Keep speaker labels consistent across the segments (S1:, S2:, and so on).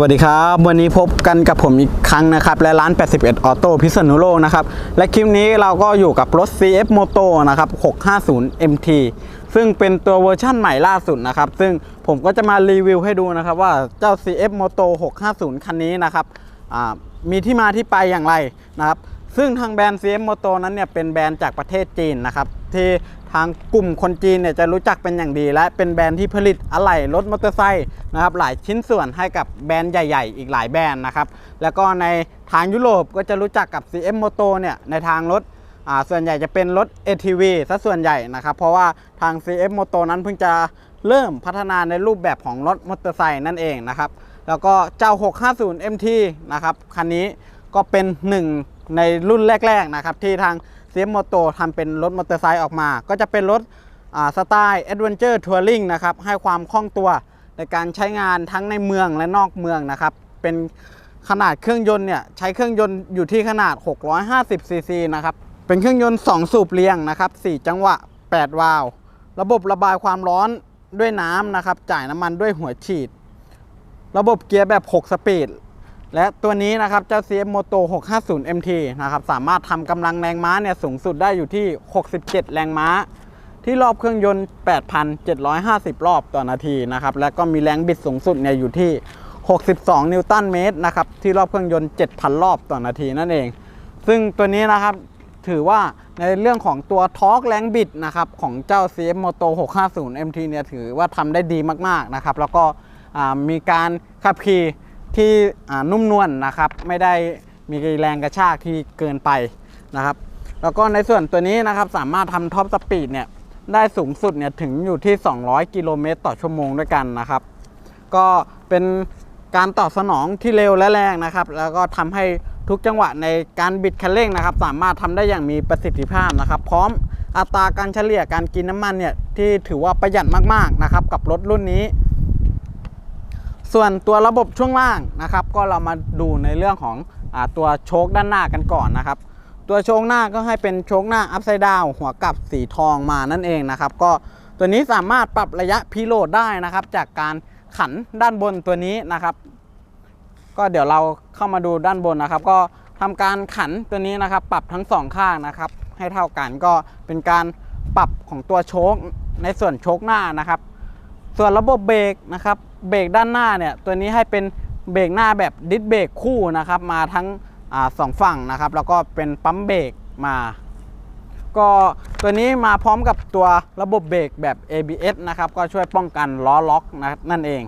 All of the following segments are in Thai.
S1: วัสดีครับ วันนี้พบกันกับผมอีกครั้งนะครับ และร้าน 81 ออโต้พิษณุโลกนะครับ และคลิปนี้เราก็อยู่กับรถ CF Moto นะครับ 650 MT ซึ่งเป็นตัวเวอร์ชั่นใหม่ล่าสุดนะครับ ซึ่งผมก็จะมารีวิวให้ดูนะครับ ว่าเจ้า CF Moto 650 คันนี้นะครับมีที่มาที่ไปอย่างไรนะครับ ซึ่งทางแบรนด์ CF Moto นั้นเนี่ยเป็นแบรนด์จากประเทศจีนนะครับที่ทางกลุ่มคนจีนเนี่ยจะรู้จักเป็นอย่างดี และเป็นแบรนด์ที่ผลิตอะไหล่รถมอเตอร์ไซค์นะครับหลายชิ้นส่วนให้กับแบรนด์ใหญ่ๆ อีกหลายแบรนด์นะครับแล้วก็ในทางยุโรปก็จะรู้จักกับ CF Moto เนี่ยในทางรถอ่าส่วนใหญ่จะเป็นรถ ATV ซะส่วนใหญ่นะครับเพราะว่าทาง CF Moto นั้นเพิ่งจะเริ่มพัฒนาในรูปแบบของรถมอเตอร์ไซค์นั่นเองนะครับแล้วก็เจ้า 650 MT นะครับคันนี้ก็เป็นหนึ่ง ในรุ่นแรก ๆ นะครับ ที่ทาง CF Moto ทำเป็นรถมอเตอร์ไซค์ออกมา ก็จะเป็นรถสไตล์ Adventure Touring นะครับ ให้ความคล่องตัวในการใช้งานทั้งในเมืองและนอกเมืองนะครับ เป็นขนาดเครื่องยนต์เนี่ยใช้เครื่องยนต์อยู่ที่ขนาด 650 ซีซีนะครับ เป็นเครื่องยนต์ 2 สูบเรียงนะครับ 4 จังหวะ 8 วาล์วระบบระบายความร้อนด้วยน้ำนะครับ จ่ายน้ำมันด้วยหัวฉีด ระบบเกียร์แบบ 6 สปีด และตัวนี้นะครับเจ้า CF Moto 650 MT นะครับสามารถทำกำลังแรงม้าเนี่ยสูงสุดได้อยู่ที่ 67 แรงม้า ที่รอบเครื่องยนต์ 8,750 รอบต่อนาทีนะครับและก็มีแรงบิดสูงสุดเนี่ยอยู่ที่ 62 นิวตันเมตรนะครับที่รอบเครื่องยนต์ 7,000 รอบต่อนาทีนั่นเอง ซึ่งตัวนี้นะครับถือว่าในเรื่องของตัวทอร์กแรงบิดนะครับของเจ้า CF Moto 650 MT เนี่ยถือว่าทำได้ดีมากๆนะครับแล้วก็มีการขับขี่ ที่นุ่มนวลนะครับ ไม่ได้มีแรงกระชากที่เกินไปนะครับ แล้วก็ในส่วนตัวนี้นะครับสามารถทำท็อปสปีดเนี่ยได้สูงสุดเนี่ยถึงอยู่ที่ 200 กิโลเมตรต่อชั่วโมงด้วยกันนะครับ ก็เป็นการตอบสนองที่เร็วและแรงนะครับ แล้วก็ทำให้ทุกจังหวะในการบิดคันเร่งนะครับ สามารถทำได้อย่างมีประสิทธิภาพนะครับ พร้อมอัตราการเฉลี่ยการกินน้ำมันเนี่ยที่ถือว่าประหยัดมากๆนะครับ กับรถรุ่นนี้ ส่วนตัวระบบช่วงล่างนะครับ ก็เรามาดูในเรื่องของอตัวโชคด้านหน้ากันก่อนนะครับ ตัวโชคหน้าก็ให้เป็นโชคหน้าอัพไซด์ดาวหัวกลับสีทองมานั่นเองนะครับ ก็ตัวนี้สามารถปรับระยะพิโลดได้นะครับ จากการขันด้านบนตัวนี้นะครับ ก็เดี๋ยวเราเข้ามาดูด้านบนนะครับ ก็ทำการขันตัวนี้นะครับ ปรับทั้งสองข้างนะครับ ให้เท่ากันก็เป็นการปรับของตัวโชคในส่วนโชคหน้านะครับ ส่วนระบบเบรกนะครับ เบรกด้านหน้าเนี่ยตัวนี้ให้เป็นเบรกหน้าแบบดิสเบรกคู่นะครับมาทั้งอสองฝั่งนะครับแล้วก็เป็นปั๊มเบรกมา ก็ตัวนี้มาพร้อมกับตัวระบบเบรกแบบ ABS นะครับก็ช่วยป้องกันล้อล็อกนะนั่นเอง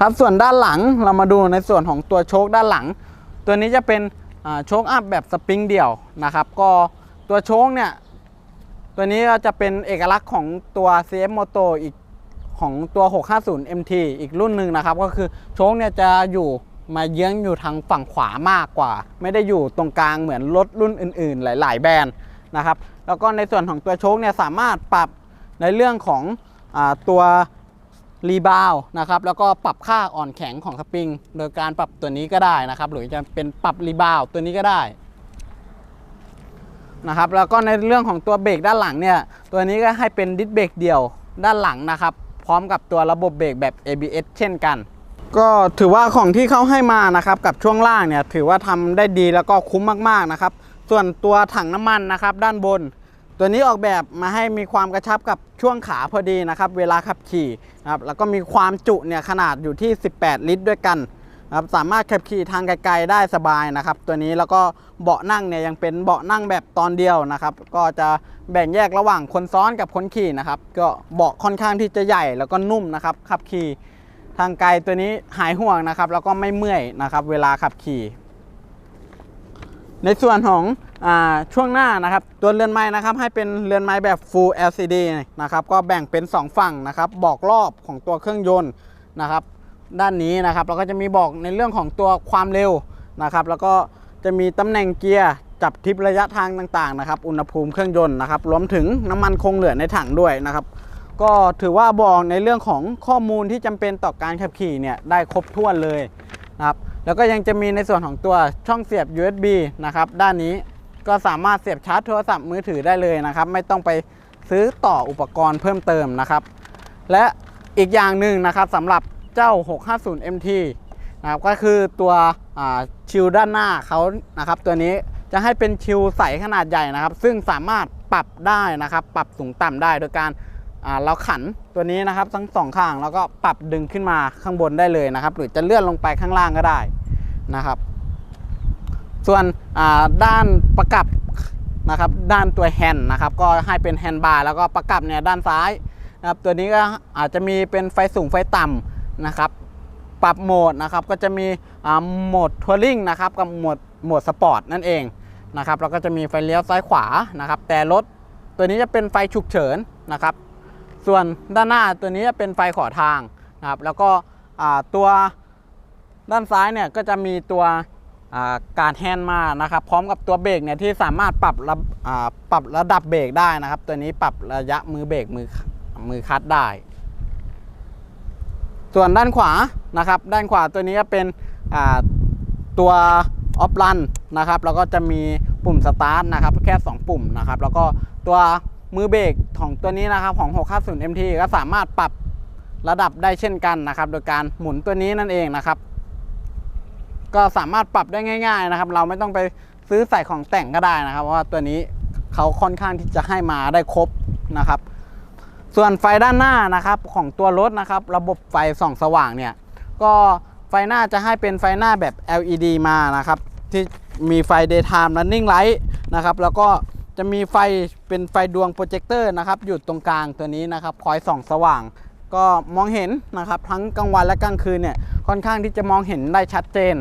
S1: ครับส่วนด้านหลังเรามาดูในส่วนของตัวโชคด้านหลัง ตัวนี้จะเป็นโชคอัพแบบสปริงเดี่ยวนะครับ ก็ตัวโชคเนี่ย ตัวนี้ก็จะเป็นเอกลักษณ์ของตัว CF Moto อีกของตัว 650 MT อีกรุ่นหนึ่งนะครับ ก็คือโชคเนี่ยจะอยู่มาเยื้องอยู่ทางฝั่งขวามากกว่า ไม่ได้อยู่ตรงกลางเหมือนรถรุ่นอื่น ๆ หลาย ๆ แบรนด์นะครับ แล้วก็ในส่วนของตัวโชคเนี่ยสามารถปรับในเรื่องของอตัวรีบาวนะครับแล้วก็ปรับค่าอ่อนแข็งของสปริง โดยการปรับตัวนี้ก็ได้นะครับ หรือจะเป็นปรับรีบาวตัวนี้ก็ได้ นะครับ แล้วก็ในเรื่องของตัวเบรกด้านหลังเนี่ย ตัวนี้ก็ให้เป็นดิสเบรกเดี่ยวด้านหลังนะครับ พร้อมกับตัวระบบเบรกแบบ ABS เช่นกัน ก็ถือว่าของที่เขาให้มานะครับกับช่วงล่างเนี่ยถือว่าทำได้ดีแล้วก็คุ้มมากๆนะครับ ส่วนตัวถังน้ำมันนะครับด้านบน ตัวนี้ออกแบบมาให้มีความกระชับกับช่วงขาพอดีนะครับ เวลาขับขี่นะครับแล้วก็มีความจุเนี่ยขนาดอยู่ที่ 18 ลิตรด้วยกัน ครับสามารถขับขี่ทางไกลๆได้สบายนะครับ ตัวนี้แล้วก็เบาะนั่งเนี่ยยังเป็นเบาะนั่งแบบตอนเดียวนะครับ ก็จะแบ่งแยกระหว่างคนซ้อนกับคนขี่นะครับ ก็เบาะค่อนข้างที่จะใหญ่แล้วก็นุ่มนะครับขับขี่ทางไกลตัวนี้หายห่วงนะครับ แล้วก็ไม่เมื่อยนะครับ เวลาขับขี่ ในส่วนของอช่วงหน้านะครับ ตัวเรือนไม้นะครับ ให้เป็นเรือนไม้แบบ Full LCD นะครับ ก็แบ่งเป็น 2 ฝั่งนะครับ บอกรอบของตัวเครื่องยนต์นะครับ ด้านนี้นะครับเราก็จะมีบอกในเรื่องของตัวความเร็วนะครับ แล้วก็จะมีตำแหน่งเกียร์จับทิประยะทางต่างๆนะครับ อุณหภูมิเครื่องยนต์นะครับรวมถึงน้ำมันคงเหลือในถังด้วยนะครับ ก็ถือว่าบอกในเรื่องของข้อมูลที่จำเป็นต่อการขับขี่เนี่ยได้ครบถ้วนเลยนะครับแล้วก็ยังจะมีในส่วนของตัวช่องเสียบ USB นะครับด้านนี้ก็สามารถเสียบชาร์จโทรศัพท์มือถือได้เลยนะครับ ไม่ต้องไปซื้อต่ออุปกรณ์เพิ่มเติมนะครับ และอีกอย่างหนึ่งนะครับสำหรับ เจ้า 650 MT นะครับก็คือตัวชิลด้านหน้าเขานะครับตัวนี้จะให้เป็นชิลใสขนาดใหญ่นะครับ ซึ่งสามารถปรับได้นะครับ ปรับสูงต่ำได้โดยการเราขันตัวนี้นะครับทั้งสองข้างแล้วก็ปรับดึงขึ้นมาข้างบนได้เลยนะครับ หรือจะเลื่อนลงไปข้างล่างก็ได้นะครับ ส่วนด้านประกับนะครับ ด้านตัวแฮนด์นะครับ ก็ให้เป็นแฮนด์บาร์แล้วก็ประกับเนี่ยด้านซ้ายนะครับตัวนี้ก็อาจจะมีเป็นไฟสูงไฟต่ำ นะครับปรับโหมดนะครับก็จะมีโหมดทัวริงนะครับกับโหมดโหมดสปอร์ตนั่นเองนะครับแล้วก็จะมีไฟเลี้ยวซ้ายขวานะครับ แต่รถตัวนี้จะเป็นไฟฉุกเฉินนะครับ ส่วนด้านหน้าตัวนี้จะเป็นไฟขอทางนะครับ แล้วก็ตัวด้านซ้ายเนี่ยก็จะมีตัวการแฮนด์มานะครับ พร้อมกับตัวเบรกเนี่ยที่สามารถปรับระปรับระดับเบรกได้นะครับ ตัวนี้ปรับระยะมือเบรกมือมือคัดได้ ส่วนด้านขวานะครับ ด้านขวาตัวนี้ก็เป็นตัวออฟรันนะครับ แล้วก็จะมีปุ่มสตาร์ทนะครับ แค่ 2 ปุ่มนะครับ แล้วก็ตัวมือเบรกของตัวนี้นะครับของ 650 MT ก็สามารถปรับระดับได้เช่นกันนะครับ โดยการหมุนตัวนี้นั่นเองนะครับ ก็สามารถปรับได้ง่าย ๆนะครับ เราไม่ต้องไปซื้อใส่ของแต่งก็ได้นะครับ เพราะว่าตัวนี้เขาค่อนข้างที่จะให้มาได้ครบนะครับ ส่วนไฟด้านหน้านะครับของตัวรถนะครับ ระบบไฟส่องสว่างเนี่ยก็ไฟหน้าจะให้เป็นไฟหน้าแบบ LED มานะครับ ที่มีไฟ daytime running light นะครับแล้วก็จะมีไฟเป็นไฟดวงโปรเจคเตอร์นะครับอยู่ตรงกลางตัวนี้นะครับคอยส่องสว่าง ก็มองเห็นนะครับทั้งกลางวันและกลางคืนเนี่ยค่อนข้างที่จะมองเห็นได้ชัดเจน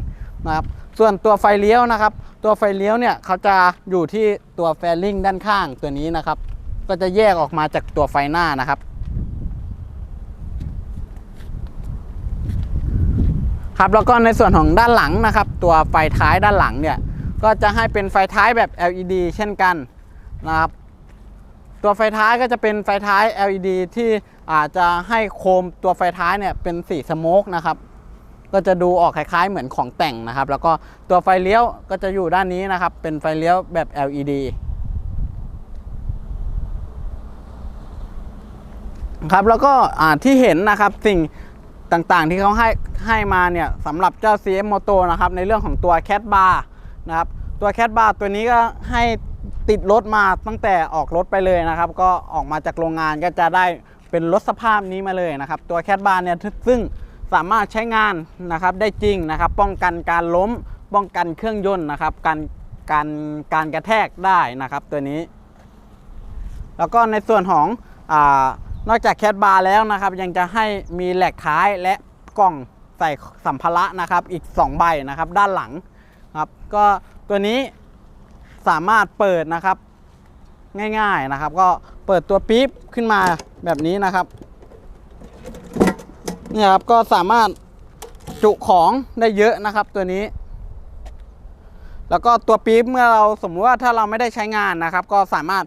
S1: นะครับส่วนตัวไฟเลี้ยวนะครับ ตัวไฟเลี้ยวเนี่ยเขาจะอยู่ที่ตัวแฟลิงด้านข้างตัวนี้นะครับ ก็จะแยกออกมาจากตัวไฟหน้านะครับ ครับแล้วก็ในส่วนของด้านหลังนะครับ ตัวไฟท้ายด้านหลังเนี่ยก็จะให้เป็นไฟท้ายแบบ LED เช่นกันนะครับ ตัวไฟท้ายก็จะเป็นไฟท้าย LED ที่อาจจะให้โคมตัวไฟท้ายเนี่ยเป็นสีสโมกนะครับก็จะดูออกคล้ายๆเหมือนของแต่งนะครับ แล้วก็ตัวไฟเลี้ยวก็จะอยู่ด้านนี้นะครับ เป็นไฟเลี้ยวแบบ LED ครับแล้วก็ที่เห็นนะครับสิ่งต่างๆที่เขาให้ให้มาเนี่ยสำหรับเจ้า CF Moto นะครับในเรื่องของตัว Cat Bar นะครับตัว Cat Bar ตัวนี้ก็ให้ติดรถมาตั้งแต่ออกรถไปเลยนะครับ ก็ออกมาจากโรงงานก็จะได้เป็นรถสภาพนี้มาเลยนะครับ ตัว Cat Bar เนี่ยซึ่งสามารถใช้งานนะครับได้จริงนะครับ ป้องกันการล้มป้องกันเครื่องยนต์นะครับการการการกระแทกได้นะครับตัวนี้ แล้วก็ในส่วนของอา นอกจากแคดบาร์แล้วนะครับ ยังจะให้มีแหลกท้ายและกล่องใส่สัมภาระนะครับ อีก 2 ใบนะครับ ด้านหลังครับ ก็ตัวนี้สามารถเปิดนะครับ ง่ายๆนะครับ ก็เปิดตัวปี๊บขึ้นมาแบบนี้นะครับนี่ครับก็สามารถจุของได้เยอะนะครับตัวนี้ แล้วก็ตัวปี๊บเมื่อเราสมมติว่าถ้าเราไม่ได้ใช้งานนะครับ ก็สามารถ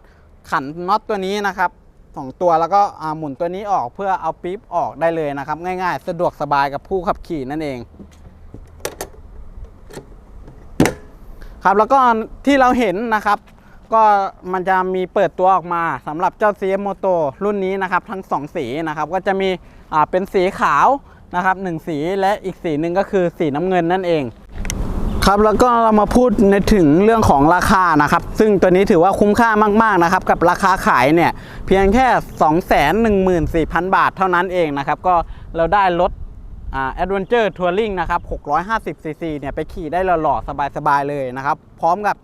S1: ขันน็อตตัวนี้นะครับ สองตัวแล้วก็หมุนตัวนี้ออกเพื่อเอาปี๊บออกได้เลยนะครับ ง่ายๆ สะดวกสบายกับผู้ขับขี่นั่นเองครับแล้วก็ที่เราเห็นนะครับ ก็มันจะมีเปิดตัวออกมาสำหรับเจ้า CF Moto รุ่นนี้นะครับ ทั้ง 2 สีนะครับ ก็จะมีเป็นสีขาวนะครับหนึ่งสีและอีกสีหนึ่งก็คือสีน้ำเงินนั่นเอง ครับแล้วก็เรามาพูดในถึงเรื่องของราคานะครับ ซึ่งตัวนี้ถือว่าคุ้มค่ามากๆนะครับ กับราคาขายเนี่ยเพียงแค่ 214,000 บาทเท่านั้นเองนะครับ ก็เราได้รถอ่า Adventure Touring นะครับ 650 cc เนี่ยไปขี่ได้หล่อๆสบายๆเลยนะครับ พร้อมกับ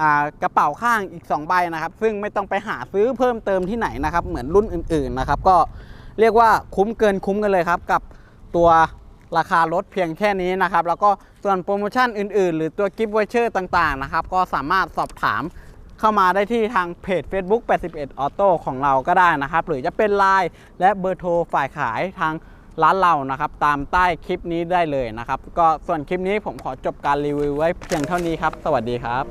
S1: อ่ากระเป๋าข้างอีก 2 ใบนะครับ ซึ่งไม่ต้องไปหาซื้อเพิ่มเติมที่ไหนนะครับ เหมือนรุ่นอื่นๆนะครับ ก็เรียกว่าคุ้มเกินคุ้มกันเลยครับ กับตัว ราคารถเพียงแค่นี้นะครับ แล้วก็ส่วนโปรโมชั่นอื่น ๆ หรือตัวกิฟต์วอเชอร์ต่าง ๆ นะครับ ก็สามารถสอบถามเข้ามาได้ที่ทางเพจ Facebook 81 Auto ของเราก็ได้นะครับ หรือจะเป็น Line และเบอร์โทรฝ่ายขายทางร้านเรานะครับ ตามใต้คลิปนี้ได้เลยนะครับ ก็ส่วนคลิปนี้ผมขอจบการรีวิวไว้เพียงเท่านี้ครับ สวัสดีครับ